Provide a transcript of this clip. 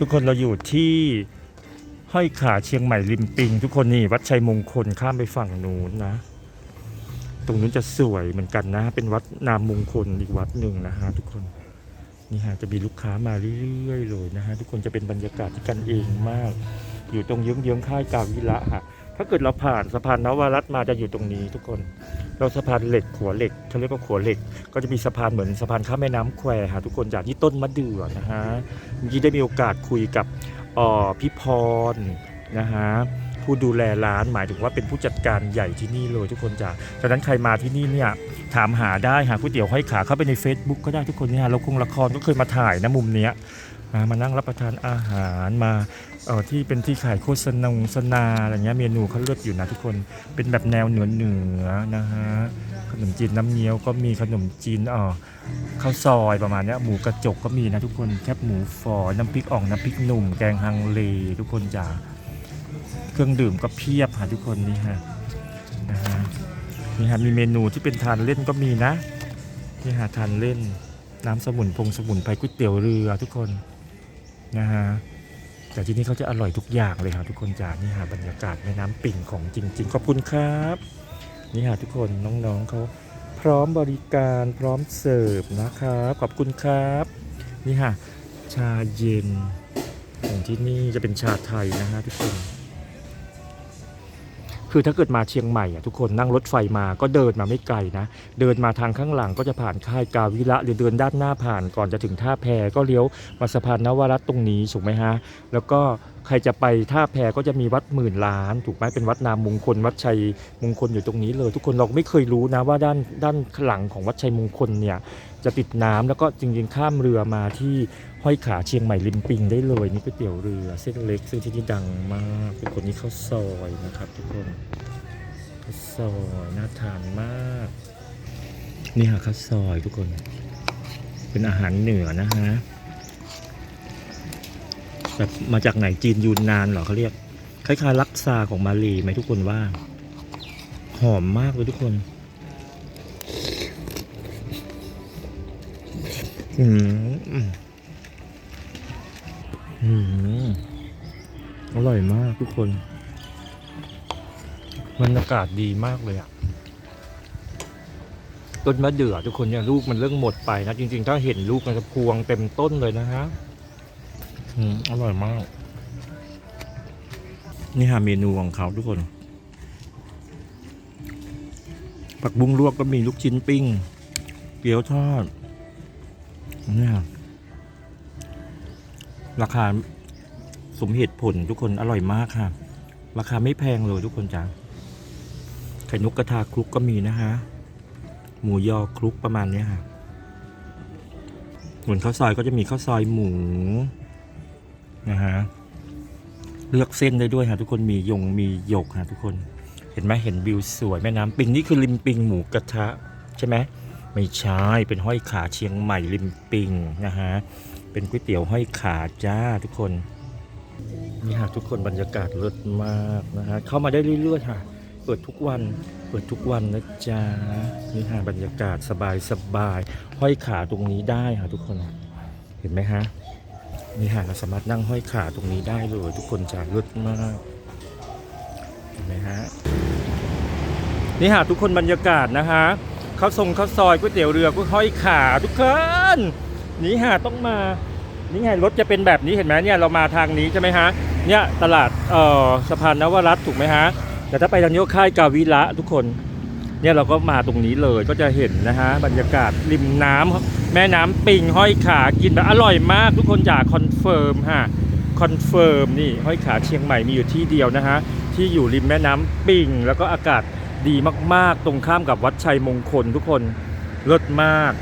ทุกคนเราอยู่ที่ห้อยขาเชียงใหม่ริมปิง ทุกคนนี่วัดชัยมงคลข้ามไปฝั่งนู้นนะ ตรงนู้นจะสวยเหมือนกันนะ เป็นวัดนามมงคลอีกวัดหนึ่งนะฮะทุกคนนี่ฮะจะมีลูกค้ามาเรื่อยๆเลยนะฮะทุกคนจะเป็นบรรยากาศที่กันเองมาก อยู่ตรงเยื้องๆค่ายกาวิระฮะถ้าเกิดเราผ่านสะพานนวรัตมาจะอยู่ตรงนี้ทุกคน เราสะพานเหล็กขัวเหล็กเขาเรียกว่าขัวเหล็ก ก็จะมีสะพานเหมือนสะพานข้ามแม่น้ำแควฮะทุกคนจากที่ต้นมะเดื่อนะฮะเมื่อกี้ได้มีโอกาสคุยกับออพี่พรนะฮะ ผู้ดูแลร้านหมายถึงว่าเป็นผู้จัดการใหญ่ที่นี่เลยทุกคนจ้ะฉะนั้นใครมาที่นี่เนี่ยถามหาได้หาก๋วยเตี๋ยวห้อยขาเข้าไปใน Facebook ก็ได้ทุกคนเนี่ยเราคงละครก็เคยมาถ่ายนะมุมเนี้ยมานั่งรับประทานอาหารมาเออที่เป็นที่ขายโฆษณาโฆษณาอะไรเงี้ยเมนูเขาเลือกอยู่นะทุกคนเป็นแบบแนวเหนือเหนือนะฮะขนมจีนน้ำเงี้ยวก็มีขนมจีนอ่อข้าวซอยประมาณเนี้ยหมูกระจกก็มีนะทุกคนแคบหมูฝอน้ำพริกอ่องน้ำพริกหนุ่มแกงฮังเลทุกคนจ้า รื่องดื่มก็เพียบค่ะทุกคนนี่ฮะนะฮะนี่ฮะมีเมนูที่เป็นทานเล่นก็มีนะนี่ฮะทานเล่นน้ำสมุนพงสมุนไพรก๋วยเตี๋ยวเรือทุกคนนะฮะแต่ที่นี่เขาจะอร่อยทุกอย่างเลยครับทุกคนจ้านี่ฮะบรรยากาศแม่น้ำปิ่งของจริง ๆ ขอบคุณครับนี่ค่ะทุกคนน้องๆเขาพร้อมบริการพร้อมเสิร์ฟนะครับขอบคุณครับนี่ค่ะชาเย็นของที่นี่จะเป็นชาไทยนะฮะทุกคน คือถ้าเกิดมาเชียงใหม่อะทุกคนนั่งรถไฟมาก็เดินมาไม่ไกลนะ เดินมาทางข้างหลังก็จะผ่านค่ายกาวิระหรือเดินด้านหน้าผ่านก่อนจะถึงท่าแพก็เลี้ยวมาสะพานนวรัตตรงนี้ถูกไหมฮะแล้วก็ใครจะไปท่าแพก็จะมีวัดหมื่นล้าน ถูกไหมเป็นวัดนามมงคล วัดชัยมงคลอยู่ตรงนี้เลย ทุกคนเราไม่เคยรู้นะว่าด้านด้านหลังของวัดชัยมงคลเนี่ยจะติดน้ำแล้วก็จริงๆข้ามเรือมาที่ห้อยขาเชียงใหม่ริมปิงได้เลยนี่ก๋วยเตี๋ยวเรือเส้นเล็กซึ่งที่นี่ดังมากทุกคนนี่ข้าวซอยนะครับ ทุกคนข้าวซอยน่าทานมากนี่ค่ะข้าวซอยทุกคน เป็นอาหารเหนือนะฮะ แบบมาจากไหนจีนยูนนานเหรอเขาเรียก คล้ายๆลักซาของมาลีไหมทุกคนว่า หอมมากเลยทุกคน อืมอืมอร่อยมากทุกคนบรรยากาศดีมากเลยอะต้นมะเดื่อทุกคนเนี่ยลูกมันเริ่มหมดไปนะ จริง ๆ ถ้าเห็นลูกมันจะพวงเต็มต้นเลยนะฮะ อืมอร่อยมาก นี่ฮะเมนูของเขาทุกคน ผักบุ้งลวกก็มีลูกชิ้นปิ้ง เกี๊ยวทอดเนี่ยราคาสมเหตุผลทุกคนอร่อยมากค่ะ ราคาไม่แพงเลยทุกคนจ้ะไข่นกกระทาคลุกก็มีนะฮะ หมูยอคลุกประมาณนี้ค่ะส่วนข้าวซอยก็จะมีข้าวซอยหมู นะฮะเลือกเส้นได้ด้วยฮะทุกคนมียงมีหยกฮะทุกคน เห็นไหมเห็นวิวสวยแม่น้ำปิงนี่คือริมปิงหมูกระทะใช่ไหมไม่ใช่เป็นห้อยขาเชียงใหม่ริมปิงนะฮะเป็นก๋วยเตี๋ยวห้อยขาจ้าทุกคนนี่ฮะทุกคนบรรยากาศเลิศมากนะฮะเข้ามาได้เรื่อยๆค่ะเปิดทุกวันเปิดทุกวันนะจ๊ะนี่ฮะบรรยากาศสบายสบายๆห้อยขาตรงนี้ได้ค่ะทุกคน เห็นไหมฮะ นี่ฮะเราสามารถนั่งห้อยขาตรงนี้ได้เลย ทุกคนจะเลิศมากเห็นไหมฮะนี่ฮะทุกคนบรรยากาศนะฮะข้าวทรงข้าวซอยก๋วยเตี๋ยวเรือก็ห้อยขาทุกคนนี่ฮะต้องมานี่ไงรถจะเป็นแบบนี้เห็นไหมเนี่ยเรามาทางนี้ใช่ไหมฮะเนี่ยตลาดเอ่อสะพานนวรัตถูกไหมฮะแต่ถ้าไปทางนี้ก็ค่ายกาวิระทุกคน เนี่ยเราก็มาตรงนี้เลยก็จะเห็นนะฮะบรรยากาศริมน้ำแม่น้ำปิงห้อยขากินแบบอร่อยมากทุกคนอยากคอนเฟิร์มฮะคอนเฟิร์มนี่ห้อยขาเชียงใหม่มีอยู่ที่เดียวนะฮะที่อยู่ริมแม่น้ำปิง แล้วก็อากาศดีมากๆ ตรงข้ามกับวัดชัยมงคลทุกคนเลิศมาก